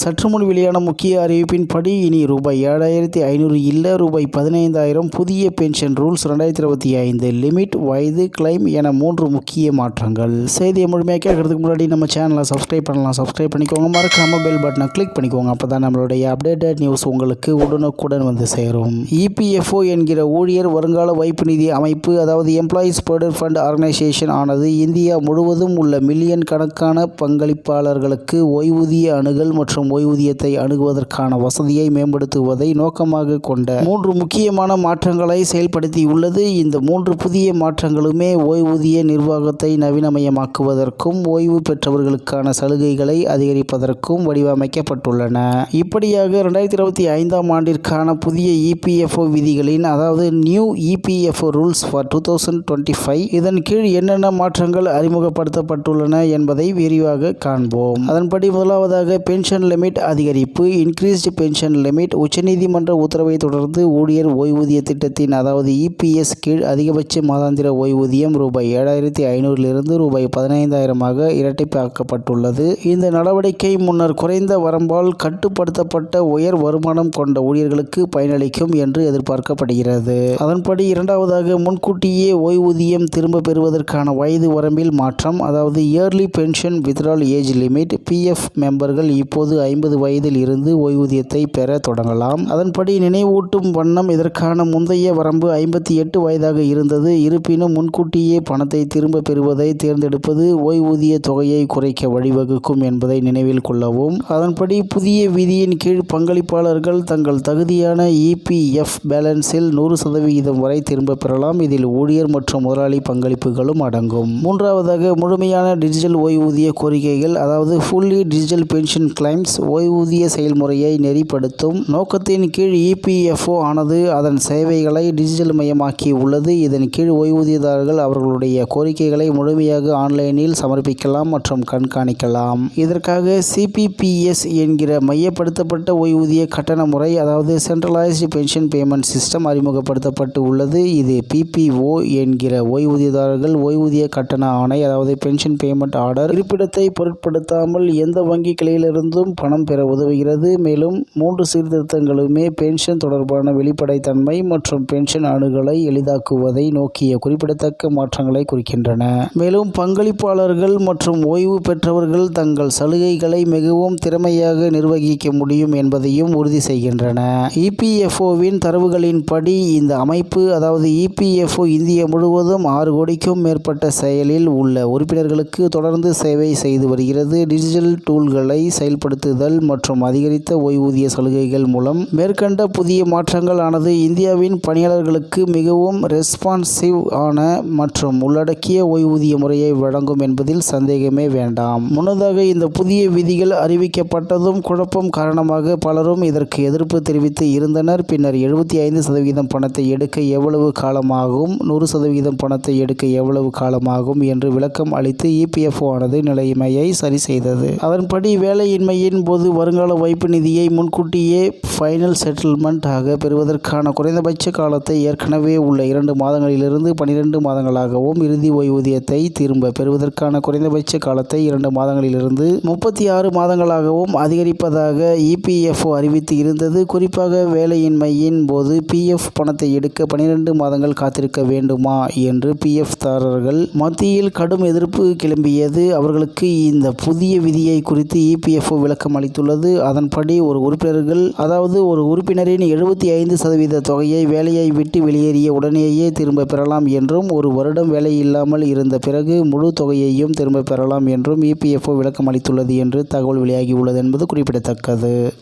சற்று முன் வெளியான முக்கிய அறிவிப்பின்படி இனி ரூபாய் ஏழாயிரத்தி ஐநூறு இல்லை ரூபாய் பதினைந்தாயிரம் புதிய பென்ஷன் ரூல்ஸ் ரெண்டாயிரத்தி இருபத்தி ஐந்து லிமிட் வயது கிளைம் என மூன்று முக்கிய மாற்றங்கள். செய்தியை முழுமையாக கேட்கறதுக்கு முன்னாடி நம்ம சேனலை சப்ஸ்கிரைப் பண்ணலாம். சப்ஸ்கிரைப் பண்ணிக்கோங்க. மறக்காம பெல் பட்டனை கிளிக் பண்ணிக்கோங்க. அப்போ தான் நம்மளுடைய அப்டேட்டட் நியூஸ் உங்களுக்கு உடனுக்குடன் வந்து சேரும். இபிஎஃப்ஓ என்கிற ஊழியர் வருங்கால வைப்பு நிதி அமைப்பு அதாவது எம்ப்ளாயீஸ் ப்ரொவிடென்ட் ஃபண்ட் ஆர்கனைசேஷன் ஆனது இந்தியா முழுவதும் உள்ள மில்லியன் கணக்கான பங்களிப்பாளர்களுக்கு ஓய்வூதிய அணுகல் மற்றும் ஓய்வூதியத்தை அணுகுவதற்கான வசதியை மேம்படுத்துவதை நோக்கமாக கொண்ட மூன்று முக்கியமான மாற்றங்களை செயல்படுத்தியுள்ளது. இந்த மூன்று புதிய மாற்றங்களுமே ஓய்வூதிய நிர்வாகத்தை நவீனமயமாக்குவதற்கும் ஓய்வு பெற்றவர்களுக்கான சலுகைகளை அதிகரிப்பதற்கும் வடிவமைக்கப்பட்டுள்ளன. இப்படியாக இரண்டாயிரத்தி இருபத்தி ஐந்தாம் ஆண்டிற்கான புதிய இபிஎஃப்ஓ விதிகளின் அதாவது new EPFO rules for two thousand twenty five இதன் கீழ் என்னென்ன மாற்றங்கள் அறிமுகப்படுத்தப்பட்டுள்ளன என்பதை விரிவாக காண்போம். அதன்படி முதலாவதாக பென்ஷன் லிமிட் அதிகரிப்பு இன்க்ரீஸ்டு பென்ஷன் லிமிட் உச்சநீதிமன்ற உத்தரவை தொடர்ந்து ஊழியர் ஓய்வூதிய திட்டத்தின் அதாவது இபிஎஸ் கீழ் அதிகபட்ச மாதாந்திர ஓய்வூதியம் ரூபாய் ஏழாயிரத்தி ஐநூறிலிருந்து ரூபாய் பதினைந்தாயிரமாக இரட்டிப்பாக்கப்பட்டுள்ளது. இந்த நடவடிக்கை முன்னர் குறைந்த வரம்பால் கட்டுப்படுத்தப்பட்ட உயர் வருமானம் கொண்ட ஊழியர்களுக்கு பயனளிக்கும் என்று எதிர்பார்க்கப்படுகிறது. அதன்படி இரண்டாவதாக முன்கூட்டியே ஓய்வூதியம் திரும்ப பெறுவதற்கான வயது வரம்பில் மாற்றம் அதாவது early pension withdrawal age limit PF மெம்பர்கள் இப்போது ஐம்பது வயதில் இருந்து ஓய்வூதியத்தை பெற தொடங்கலாம். அதன்படி நினைவூட்டும் வண்ணம் இதற்கான முந்தைய வரம்பு ஐம்பத்தி எட்டு வயதாக இருந்தது. இருப்பினும் முன்கூட்டியே பணத்தை திரும்ப பெறுவதை தேர்ந்தெடுப்பது ஓய்வூதிய தொகையை குறைக்க வழிவகுக்கும் என்பதை நினைவில் கொள்ளவும். அதன்படி புதிய விதியின் கீழ் பங்களிப்பாளர்கள் தங்கள் தகுதியான இபிஎஃப் பேலன்ஸில் நூறு சதவிகிதம் வரை திரும்ப பெறலாம். இதில் ஊழியர் மற்றும் முதலாளி பங்களிப்புகளும் அடங்கும். மூன்றாவதாக முழுமையான டிஜிட்டல் ஓய்வூதிய கோரிக்கைகள் அதாவது ஃபுல்லி டிஜிட்டல் பென்ஷன் கிளைம்ஸ் ஓய்வூதிய செயல்முறையை நெறிப்படுத்தும். நோக்கத்தின் கீழ் இபிஎஃப்ஓ ஆனது அதன் சேவைகளை டிஜிட்டல் மயமாக்கி உள்ளது. இதன் கீழ் ஓய்வூதியதாரர்கள் அவர்களுடைய கோரிக்கைகளை முழுமையாக ஆன்லைனில் சமர்ப்பிக்கலாம் மற்றும் கண்காணிக்கலாம். இதற்காக சிபிபிஎஸ் என்கிற மையப்படுத்தப்பட்ட ஓய்வூதிய கட்டண முறை அதாவது சென்ட்ரலைஸ்டு பென்ஷன் பேமெண்ட் சிஸ்டம் அறிமுகப்படுத்தப்பட்டு உள்ளது. இது பிபிஓ என்கிற ஓய்வூதியதாரர்கள் ஓய்வூதிய கட்டண ஆணை அதாவது பென்ஷன் பேமெண்ட் ஆர்டர் இருப்பிடத்தை பொருட்படுத்தாமல் எந்த வங்கி கிளையிலிருந்தும் பணம் பெற உதவுகிறது. மேலும் மூன்று சீர்திருத்தங்களுமே பென்ஷன் தொடர்பான வெளிப்படைத்தன்மை மற்றும் பென்ஷன் அணுகலை எளிதாக்குவதை நோக்கிய குறிப்பிடத்தக்க மாற்றங்களை குறிக்கின்றன. மேலும் பங்களிப்பாளர்கள் மற்றும் ஓய்வு பெற்றவர்கள் தங்கள் சலுகைகளை மிகவும் திறமையாக நிர்வகிக்க முடியும் என்பதையும் உறுதி செய்கின்றன. இபிஎஃப்ஓவின் தரவுகளின்படி இந்த அமைப்பு அதாவது இபிஎஃப்ஓ இந்தியா முழுவதும் ஆறு கோடிக்கும் மேற்பட்ட செயலில் உள்ள உறுப்பினர்களுக்கு தொடர்ந்து சேவை செய்து வருகிறது. டிஜிட்டல் டூல்களை செயல்படுத்த செயல்படுத்துதல் மற்றும் அதிகரித்த ஓய்வூதிய சலுகைகள் மூலம் மேற்கண்ட புதிய மாற்றங்கள் ஆனது இந்தியாவின் பணியாளர்களுக்கு மிகவும் ரெஸ்பான்சிவ் ஆன மற்றும் உள்ளடக்கிய ஓய்வூதிய முறையை வழங்கும் என்பதில் சந்தேகமே வேண்டாம். முன்னதாக இந்த புதிய விதிகள் அறிவிக்கப்பட்டதும் குழப்பம் காரணமாக பலரும் இதற்கு எதிர்ப்பு தெரிவித்து இருந்தனர். பின்னர் எழுபத்தி ஐந்து சதவீதம் பணத்தை எடுக்க எவ்வளவு காலமாகும்? நூறு சதவீதம் பணத்தை எடுக்க எவ்வளவு காலமாகும்? என்று விளக்கம் அளித்து இபிஎஃப்ஓ ஆனது நிலைமையை சரி செய்தது. அதன்படி வேலையின்மையின் போது வருங்கால வைப்பு நிதியை முன்கூட்டியே ஃபைனல் செட்டில்மெண்ட் ஆக பெறுவதற்கான குறைந்தபட்ச காலத்தை ஏற்கனவே உள்ள இரண்டு மாதங்களிலிருந்து பனிரெண்டு மாதங்களாகவும் இறுதி ஓய்வூதியத்தை திரும்ப பெறுவதற்கான குறைந்தபட்ச காலத்தை இரண்டு மாதங்களிலிருந்து முப்பத்தி ஆறு மாதங்களாகவும் அதிகரிப்பதாக இபிஎஃப்ஓ அறிவித்து இருந்தது. குறிப்பாக வேலையின்மையின் போது பிஎஃப் பணத்தை எடுக்க பனிரெண்டு மாதங்கள் காத்திருக்க வேண்டுமா என்று பிஎஃப் தாரர்கள் மத்தியில் கடும் எதிர்ப்பு கிளம்பியது. அவர்களுக்கு இந்த புதிய விதியை குறித்து இபிஎஃப்ஓ விளக்கம் விளக்கம் அளித்துள்ளது. அதன்படி ஒரு உறுப்பினர்கள் அதாவது ஒரு உறுப்பினரின் எழுபத்தி ஐந்து சதவீத தொகையை வேலையை விட்டு வெளியேறிய உடனேயே திரும்ப பெறலாம் என்றும் ஒரு வருடம் வேலை இல்லாமல் இருந்த பிறகு முழு தொகையையும் திரும்ப பெறலாம் என்றும் இபிஎஃப்ஓ விளக்கம் அளித்துள்ளது என்று தகவல் வெளியாகியுள்ளது என்பது குறிப்பிடத்தக்கது.